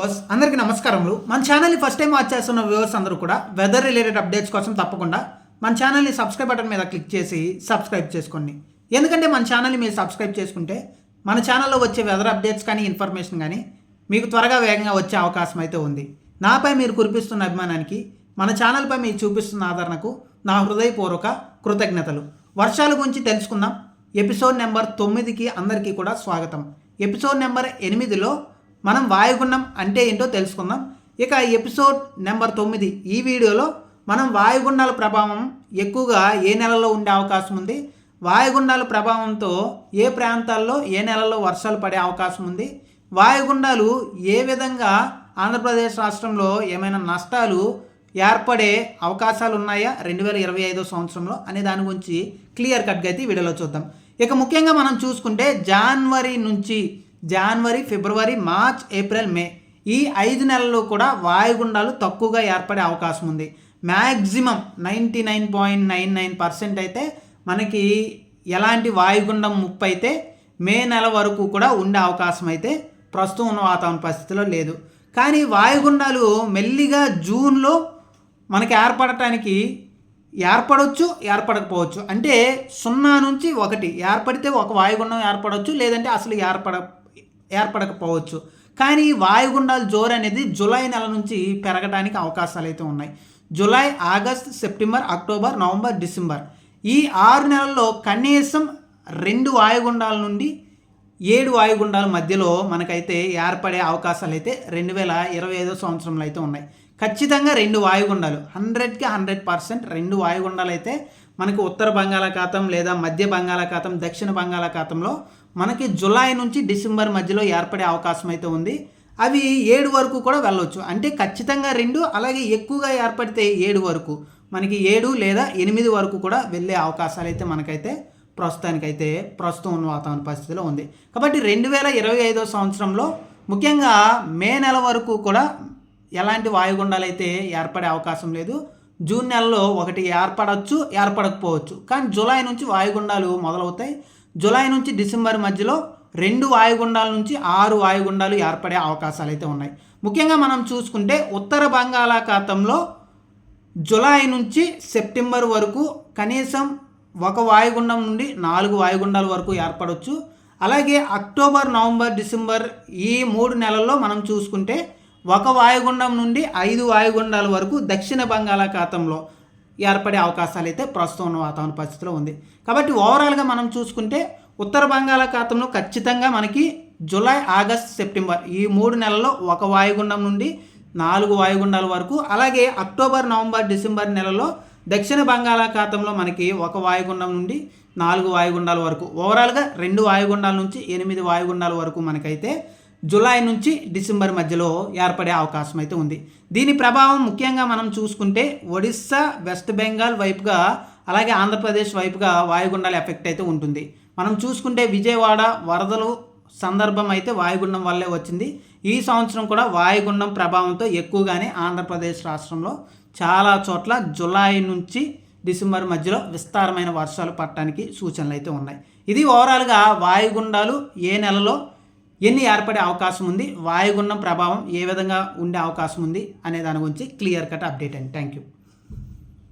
Viewers అందరికీ నమస్కారములు. మన ఛానల్ని ఫస్ట్ టైం వాచ్ చేస్తున్న వ్యూవర్స్ అందరూ కూడా వెదర్ రిలేటెడ్ అప్డేట్స్ కోసం తప్పకుండా మన ఛానల్ని సబ్స్క్రైబ్ బటన్ మీద క్లిక్ చేసి సబ్స్క్రైబ్ చేసుకోండి. ఎందుకంటే మన ఛానల్ని మీరు సబ్స్క్రైబ్ చేసుకుంటే మన ఛానల్లో వచ్చే వెదర్ అప్డేట్స్ కానీ ఇన్ఫర్మేషన్ కానీ మీకు త్వరగా వేగంగా వచ్చే అవకాశం అయితే ఉంది. నాపై మీరు కురిపిస్తున్న అభిమానానికి మన ఛానల్పై మీరు చూపిస్తున్న ఆదరణకు నా హృదయపూర్వక కృతజ్ఞతలు. వర్షాల గురించి తెలుసుకుందాం. ఎపిసోడ్ నెంబర్ తొమ్మిదికి అందరికీ కూడా స్వాగతం. ఎపిసోడ్ నెంబర్ ఎనిమిదిలో మనం వాయుగుండం అంటే ఏంటో తెలుసుకుందాం. ఇక ఎపిసోడ్ నెంబర్ తొమ్మిది. ఈ వీడియోలో మనం వాయుగుండాల ప్రభావం ఎక్కువగా ఏ నెలలో ఉండే అవకాశం ఉంది? వాయుగుండాల ప్రభావంతో ఏ ప్రాంతాల్లో ఏ నెలలో వర్షాలు పడే అవకాశం ఉంది? వాయుగుండాలు ఏ విధంగా ఆంధ్రప్రదేశ్ రాష్ట్రంలో ఏమైనా నష్టాలు ఏర్పడే అవకాశాలు ఉన్నాయా? రెండు వేల ఇరవై ఐదో సంవత్సరంలో అనే దాని గురించి క్లియర్ కట్గా అయితే వీడియోలో చూద్దాం. ఇక ముఖ్యంగా మనం చూసుకుంటే జనవరి నుంచి జనవరి ఫిబ్రవరి మార్చ్ ఏప్రిల్ మే. ఈ ఐదు నెలల్లో కూడా వాయుగుండాలు తక్కువగా ఏర్పడే అవకాశం ఉంది. Maximum ninety nine point nine nine percent అయితే మనకి ఎలాంటి వాయుగుండం ముప్పు అయితే మే నెల వరకు కూడా ఉండే అవకాశం అయితే ప్రస్తుతం ఉన్న వాతావరణ పరిస్థితిలో లేదు. కానీ వాయుగుండాలు మెల్లిగా జూన్లో మనకి ఏర్పడటానికి ఏర్పడవచ్చు ఏర్పడకపోవచ్చు. అంటే సున్నా నుంచి ఒకటి. ఏర్పడితే ఒక వాయుగుండం ఏర్పడవచ్చు లేదంటే అసలు ఏర్పడ ఏర్పడకపోవచ్చు. కానీ వాయుగుండాల జోరు అనేది జూలై నెల నుంచి పెరగడానికి అవకాశాలు అయితే ఉన్నాయి. July August September October November December ఈ ఆరు నెలల్లో కనీసం రెండు వాయుగుండాల నుండి ఏడు వాయుగుండాల మధ్యలో మనకైతే ఏర్పడే అవకాశాలు అయితే రెండు వేల ఇరవై ఐదో సంవత్సరంలో అయితే ఉన్నాయి. ఖచ్చితంగా రెండు వాయుగుండాలు హండ్రెడ్కి హండ్రెడ్ పర్సెంట్ రెండు వాయుగుండాలు అయితే మనకి ఉత్తర బంగాళాఖాతం లేదా మధ్య బంగాళాఖాతం దక్షిణ బంగాళాఖాతంలో మనకి జులై నుంచి డిసెంబర్ మధ్యలో ఏర్పడే అవకాశం అయితే ఉంది. అవి ఏడు వరకు కూడా వెళ్ళవచ్చు అంటే ఖచ్చితంగా రెండు అలాగే ఎక్కువగా ఏర్పడితే ఏడు వరకు. మనకి ఏడు లేదా ఎనిమిది వరకు కూడా వెళ్ళే అవకాశాలు అయితే మనకైతే ప్రస్తుతానికైతే ప్రస్తుతం ఉన్న వాతావరణ పరిస్థితిలో ఉంది. కాబట్టి రెండు వేల ఇరవై ఐదో సంవత్సరంలో ముఖ్యంగా మే నెల వరకు కూడా ఎలాంటి వాయుగుండాలు అయితే ఏర్పడే అవకాశం లేదు. జూన్ నెలలో ఒకటి ఏర్పడవచ్చు ఏర్పడకపోవచ్చు. కానీ జూలై నుంచి వాయుగుండాలు మొదలవుతాయి. జూలై నుంచి డిసెంబర్ మధ్యలో రెండు వాయుగుండాల నుంచి ఆరు వాయుగుండాలు ఏర్పడే అవకాశాలు అయితే ఉన్నాయి. ముఖ్యంగా మనం చూసుకుంటే ఉత్తర బంగాళాఖాతంలో జులై నుంచి సెప్టెంబర్ వరకు కనీసం ఒక వాయుగుండం నుండి నాలుగు వాయుగుండాల వరకు ఏర్పడవచ్చు అలాగే అక్టోబర్ నవంబర్ డిసెంబర్ ఈ మూడు నెలల్లో మనం చూసుకుంటే ఒక వాయుగుండం నుండి ఐదు వాయుగుండాల వరకు దక్షిణ బంగాళాఖాతంలో ఏర్పడే అవకాశాలు అయితే ప్రస్తుతం ఉన్న వాతావరణ పరిస్థితిలో ఉంది. కాబట్టి ఓవరాల్గా మనం చూసుకుంటే ఉత్తర బంగాళాఖాతంలో ఖచ్చితంగా మనకి జూలై ఆగస్ట్ సెప్టెంబర్ ఈ మూడు నెలల్లో ఒక వాయుగుండం నుండి నాలుగు వాయుగుండాల వరకు అలాగే అక్టోబర్ నవంబర్ డిసెంబర్ నెలలో దక్షిణ బంగాళాఖాతంలో మనకి ఒక వాయుగుండం నుండి నాలుగు వాయుగుండాల వరకు. ఓవరాల్గా రెండు వాయుగుండాల నుంచి ఎనిమిది వాయుగుండాల వరకు మనకైతే జూలై నుంచి డిసెంబర్ మధ్యలో ఏర్పడే అవకాశం అయితే ఉంది. దీని ప్రభావం ముఖ్యంగా మనం చూసుకుంటే ఒడిస్సా వెస్ట్ బెంగాల్ వైపుగా అలాగే ఆంధ్రప్రదేశ్ వైపుగా వాయుగుండాల ఎఫెక్ట్ అయితే ఉంటుంది. మనం చూసుకుంటే విజయవాడ వరదలు సందర్భం అయితే వాయుగుండం వల్లే వచ్చింది. ఈ సంవత్సరం కూడా వాయుగుండం ప్రభావంతో ఎక్కువగానే ఆంధ్రప్రదేశ్ రాష్ట్రంలో చాలా చోట్ల జులై నుంచి డిసెంబర్ మధ్యలో విస్తారమైన వర్షాలు పడటానికి సూచనలు అయితే ఉన్నాయి. ఇది ఓవరాల్గా వాయుగుండాలు ఏ నెలలో ఎన్ని ఏర్పడే అవకాశం ఉంది వాయుగుండం ప్రభావం ఏ విధంగా ఉండే అవకాశం ఉంది అనే దాని గురించి క్లియర్ కట్ అప్డేట్ అండి. Thank you